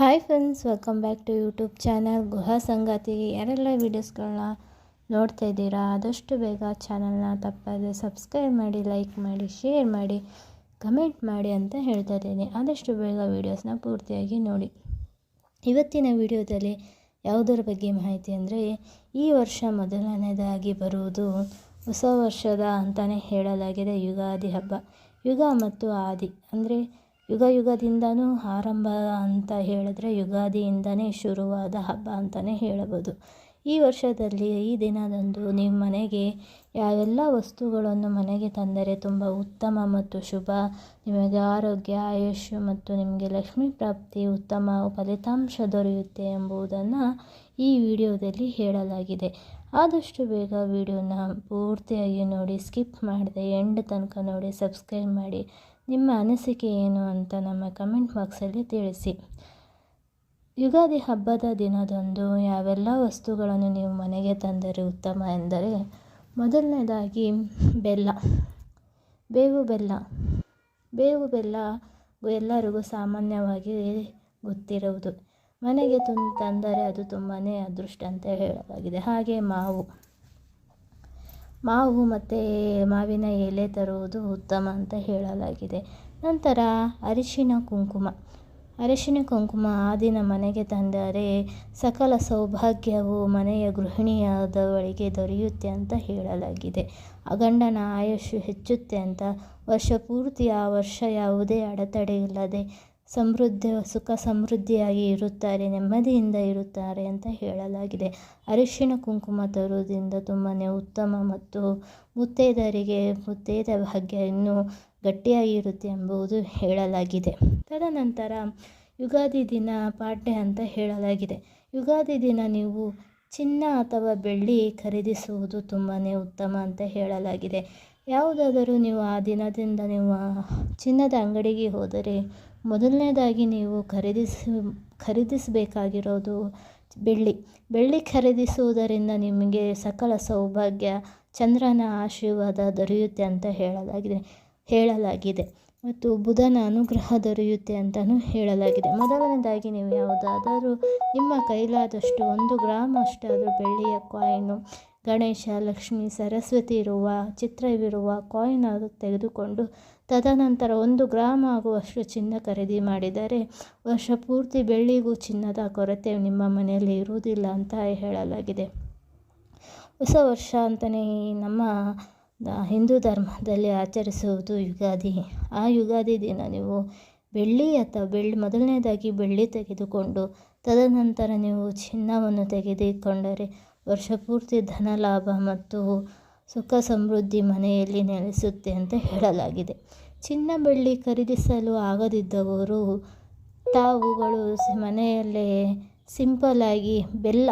Hi friends welcome back to YouTube channel Gruha Sangathi ಯಾರೆಲ್ಲ ವೀಡಿಯೋಸ್ಗಳನ್ನ ನೋಡ್ತಾ ಇದ್ದೀರಾ, ಆದಷ್ಟು ಬೇಗ ಚಾನಲ್ನ ತಪ್ಪದೆ ಸಬ್ಸ್ಕ್ರೈಬ್ ಮಾಡಿ ಲೈಕ್ ಮಾಡಿ ಶೇರ್ ಮಾಡಿ ಕಮೆಂಟ್ ಮಾಡಿ ಅಂತ ಹೇಳ್ತಾ ಇದ್ದೀನಿ. ಆದಷ್ಟು ಬೇಗ ವೀಡಿಯೋಸ್ನ ಪೂರ್ತಿಯಾಗಿ ನೋಡಿ. ಇವತ್ತಿನ ವಿಡಿಯೋದಲ್ಲಿ ಯಾವುದರ ಬಗ್ಗೆ ಮಾಹಿತಿ ಅಂದರೆ, ಈ ವರ್ಷ ಮೊದಲನೇದಾಗಿ ಬರುವುದು ಹೊಸ ವರ್ಷದ ಅಂತಲೇ ಹೇಳಲಾಗಿದೆ ಯುಗಾದಿ ಹಬ್ಬ. ಯುಗ ಮತ್ತು ಆದಿ ಅಂದರೆ ಯುಗ ಯುಗದಿಂದನೂ ಆರಂಭ ಅಂತ ಹೇಳಿದ್ರೆ ಯುಗಾದಿಯಿಂದನೇ ಶುರುವಾದ ಹಬ್ಬ ಅಂತಲೇ ಹೇಳಬಹುದು. ಈ ವರ್ಷದಲ್ಲಿ ಈ ದಿನದಂದು ನಿಮ್ಮ ಮನೆಗೆ ಯಾವೆಲ್ಲ ವಸ್ತುಗಳನ್ನು ಮನೆಗೆ ತಂದರೆ ತುಂಬ ಉತ್ತಮ ಮತ್ತು ಶುಭ? ನಿಮಗೆ ಆರೋಗ್ಯ, ಆಯುಷ್ಯ ಮತ್ತು ನಿಮಗೆ ಲಕ್ಷ್ಮೀ ಪ್ರಾಪ್ತಿ ಉತ್ತಮ ಫಲಿತಾಂಶ ದೊರೆಯುತ್ತೆ ಎಂಬುದನ್ನು ಈ ವಿಡಿಯೋದಲ್ಲಿ ಹೇಳಲಾಗಿದೆ. ಆದಷ್ಟು ಬೇಗ ವಿಡಿಯೋನ ಪೂರ್ತಿಯಾಗಿ ನೋಡಿ, ಸ್ಕಿಪ್ ಮಾಡದೆ, ಎಂಡ್ ತನಕ ನೋಡಿ, ಸಬ್ಸ್ಕ್ರೈಬ್ ಮಾಡಿ. ನಿಮ್ಮ ಅನಿಸಿಕೆ ಏನು ಅಂತ ನಮ್ಮ ಕಮೆಂಟ್ ಬಾಕ್ಸಲ್ಲಿ ತಿಳಿಸಿ. ಯುಗಾದಿ ಹಬ್ಬದ ದಿನದಂದು ಯಾವೆಲ್ಲ ವಸ್ತುಗಳನ್ನು ನೀವು ಮನೆಗೆ ತಂದರೆ ಉತ್ತಮ ಎಂದರೆ ಮೊದಲನೇದಾಗಿ ಬೆಲ್ಲ. ಬೇವು ಬೆಲ್ಲ. ಬೇವು ಬೆಲ್ಲ ಎಲ್ಲರಿಗೂ ಸಾಮಾನ್ಯವಾಗಿ ಗೊತ್ತಿರುವುದು. ಮನೆಗೆ ತಂದರೆ ಅದು ತುಂಬಾ ಅದೃಷ್ಟ ಅಂತ ಹೇಳಲಾಗಿದೆ. ಹಾಗೆ ಮಾವು. ಮಾವು ಮತ್ತು ಮಾವಿನ ಎಲೆ ತರುವುದು ಉತ್ತಮ ಅಂತ ಹೇಳಲಾಗಿದೆ. ನಂತರ ಅರಿಶಿನ ಕುಂಕುಮ. ಅರಿಶಿನ ಕುಂಕುಮ ಆ ದಿನ ಮನೆಗೆ ತಂದರೆ ಸಕಲ ಸೌಭಾಗ್ಯವು ಮನೆಯ ಗೃಹಿಣಿಯಾದವಳಿಗೆ ದೊರೆಯುತ್ತೆ ಅಂತ ಹೇಳಲಾಗಿದೆ. ಅಗಂಡನ ಗಂಡನ ಆಯುಷ್ಯು ಹೆಚ್ಚುತ್ತೆ ಅಂತ ವರ್ಷ ಪೂರ್ತಿ ಆ ವರ್ಷ ಯಾವುದೇ ಅಡೆತಡೆ ಇಲ್ಲದೆ ಸಮೃದ್ಧಿ, ಸುಖ ಸಮೃದ್ಧಿಯಾಗಿ ಇರುತ್ತಾರೆ, ನೆಮ್ಮದಿಯಿಂದ ಇರುತ್ತಾರೆ ಅಂತ ಹೇಳಲಾಗಿದೆ. ಅರಿಶಿನ ಕುಂಕುಮ ತರುವುದರಿಂದ ತುಂಬಾ ಉತ್ತಮ ಮತ್ತು ಮುತ್ತೈದರಿಗೆ ಮುತ್ತೈದ ಭಾಗ್ಯ ಇನ್ನೂ ಗಟ್ಟಿಯಾಗಿರುತ್ತೆ ಎಂಬುದು ಹೇಳಲಾಗಿದೆ. ತದನಂತರ ಯುಗಾದಿ ದಿನ ಪಾಡ್ಯ ಅಂತ ಹೇಳಲಾಗಿದೆ. ಯುಗಾದಿ ದಿನ ನೀವು ಚಿನ್ನ ಅಥವಾ ಬೆಳ್ಳಿ ಖರೀದಿಸುವುದು ತುಂಬಾ ಉತ್ತಮ ಅಂತ ಹೇಳಲಾಗಿದೆ. ಯಾವುದಾದರೂ ನೀವು ಆ ದಿನದಿಂದ ನೀವು ಚಿನ್ನದ ಅಂಗಡಿಗೆ ಹೋದರೆ ಮೊದಲನೇದಾಗಿ ನೀವು ಖರೀದಿಸಿ, ಖರೀದಿಸಬೇಕಾಗಿರೋದು ಬೆಳ್ಳಿ. ಬೆಳ್ಳಿ ಖರೀದಿಸುವುದರಿಂದ ನಿಮಗೆ ಸಕಲ ಸೌಭಾಗ್ಯ, ಚಂದ್ರನ ಆಶೀರ್ವಾದ ದೊರೆಯುತ್ತೆ ಅಂತ ಹೇಳಲಾಗಿದೆ ಹೇಳಲಾಗಿದೆ. ಮತ್ತು ಬುಧನ ಅನುಗ್ರಹ ದೊರೆಯುತ್ತೆ ಅಂತಲೂ ಹೇಳಲಾಗಿದೆ. ಮೊದಲನೇದಾಗಿ ನೀವು ಯಾವುದಾದರೂ ನಿಮ್ಮ ಕೈಲಾದಷ್ಟು ಒಂದು ಗ್ರಾಮ್ ಅಷ್ಟಾದರೂ ಬೆಳ್ಳಿಯ ಕಾಯಿನು ಗಣೇಶ, ಲಕ್ಷ್ಮಿ, ಸರಸ್ವತಿ ಇರುವ ಚಿತ್ರವಿರುವ ಕಾಯಿನ್ ಅದು ತೆಗೆದುಕೊಂಡು ತದನಂತರ ಒಂದು ಗ್ರಾಮ್ ಆಗುವಷ್ಟು ಚಿನ್ನ ಖರೀದಿ ಮಾಡಿದರೆ ವರ್ಷ ಪೂರ್ತಿ ಬೆಳ್ಳಿಗೂ ಚಿನ್ನದ ಕೊರತೆ ನಿಮ್ಮ ಮನೆಯಲ್ಲಿ ಇರುವುದಿಲ್ಲ ಅಂತ ಹೇಳಲಾಗಿದೆ. ಹೊಸ ವರ್ಷ ಅಂತಲೇ ನಮ್ಮ ಹಿಂದೂ ಧರ್ಮದಲ್ಲಿ ಆಚರಿಸುವುದು ಯುಗಾದಿ. ಆ ಯುಗಾದಿ ದಿನ ನೀವು ಬೆಳ್ಳಿ ಅಥವಾ ಬೆಳ್ಳಿ, ಮೊದಲನೇದಾಗಿ ಬೆಳ್ಳಿ ತೆಗೆದುಕೊಂಡು ತದನಂತರ ನೀವು ಚಿನ್ನವನ್ನು ತೆಗೆದುಕೊಂಡರೆ ವರ್ಷ ಧನಲಾಭ ಧನ ಲಾಭ ಮತ್ತು ಸುಖ ಸಮೃದ್ಧಿ ಮನೆಯಲ್ಲಿ ನೆಲೆಸುತ್ತೆ ಅಂತ ಹೇಳಲಾಗಿದೆ. ಚಿನ್ನ ಬೆಳ್ಳಿ ಖರೀದಿಸಲು ಆಗದಿದ್ದವರು ತಾವುಗಳು ಮನೆಯಲ್ಲೇ ಸಿಂಪಲ್ಲಾಗಿ ಬೆಲ್ಲ,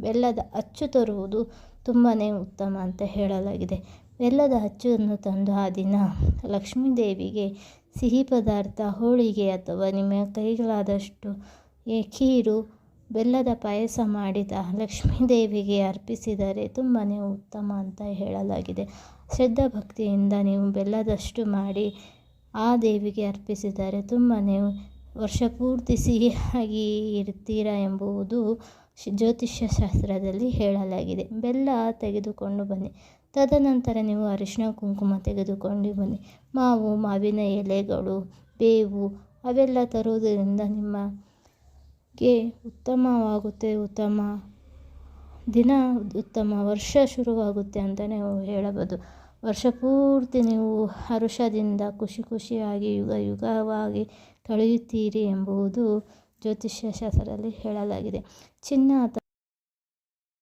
ಬೆಲ್ಲದ ಅಚ್ಚು ತರುವುದು ತುಂಬಾ ಉತ್ತಮ ಅಂತ ಹೇಳಲಾಗಿದೆ. ಬೆಲ್ಲದ ಅಚ್ಚನ್ನು ತಂದು ಆ ದಿನ ಲಕ್ಷ್ಮೀದೇವಿಗೆ ಸಿಹಿ ಪದಾರ್ಥ, ಹೋಳಿಗೆ ಅಥವಾ ನಿಮ್ಮ ಕೈಗಳಾದಷ್ಟು ಖೀರು ಬೆಲ್ಲದ ಪಾಯಸ ಮಾಡಿದ ಲಕ್ಷ್ಮೀ ದೇವಿಗೆ ಅರ್ಪಿಸಿದರೆ ತುಂಬಾ ಉತ್ತಮ ಅಂತ ಹೇಳಲಾಗಿದೆ. ಶ್ರದ್ಧಾ ಭಕ್ತಿಯಿಂದ ನೀವು ಬೆಲ್ಲದಷ್ಟು ಮಾಡಿ ಆ ದೇವಿಗೆ ಅರ್ಪಿಸಿದರೆ ತುಂಬಾ ವರ್ಷ ಪೂರ್ತಿ ಸಿಹಿಯಾಗಿ ಇರ್ತೀರಾ ಎಂಬುದು ಜ್ಯೋತಿಷ್ಯ ಶಾಸ್ತ್ರದಲ್ಲಿ ಹೇಳಲಾಗಿದೆ. ಬೆಲ್ಲ ತೆಗೆದುಕೊಂಡು ಬನ್ನಿ. ತದನಂತರ ನೀವು ಅರಿಶಿನ ಕುಂಕುಮ ತೆಗೆದುಕೊಂಡು ಬನ್ನಿ. ಮಾವು, ಮಾವಿನ ಎಲೆಗಳು, ಬೇವು ಅವೆಲ್ಲ ತರುವುದರಿಂದ ನಿಮಗೆ ಉತ್ತಮವಾಗುತ್ತೆ, ಉತ್ತಮ ದಿನ, ಉತ್ತಮ ವರ್ಷ ಶುರುವಾಗುತ್ತೆ ಅಂತಲೇ ಹೇಳಬಹುದು. ವರ್ಷ ಪೂರ್ತಿ ನೀವು ಹರುಷದಿಂದ ಖುಷಿ ಖುಷಿಯಾಗಿ, ಯುಗ ಯುಗವಾಗಿ ಕಳೆಯುತ್ತೀರಿ ಎಂಬುವುದು ಜ್ಯೋತಿಷ್ಯ ಶಾಸ್ತ್ರದಲ್ಲಿ ಹೇಳಲಾಗಿದೆ. ಚಿನ್ನ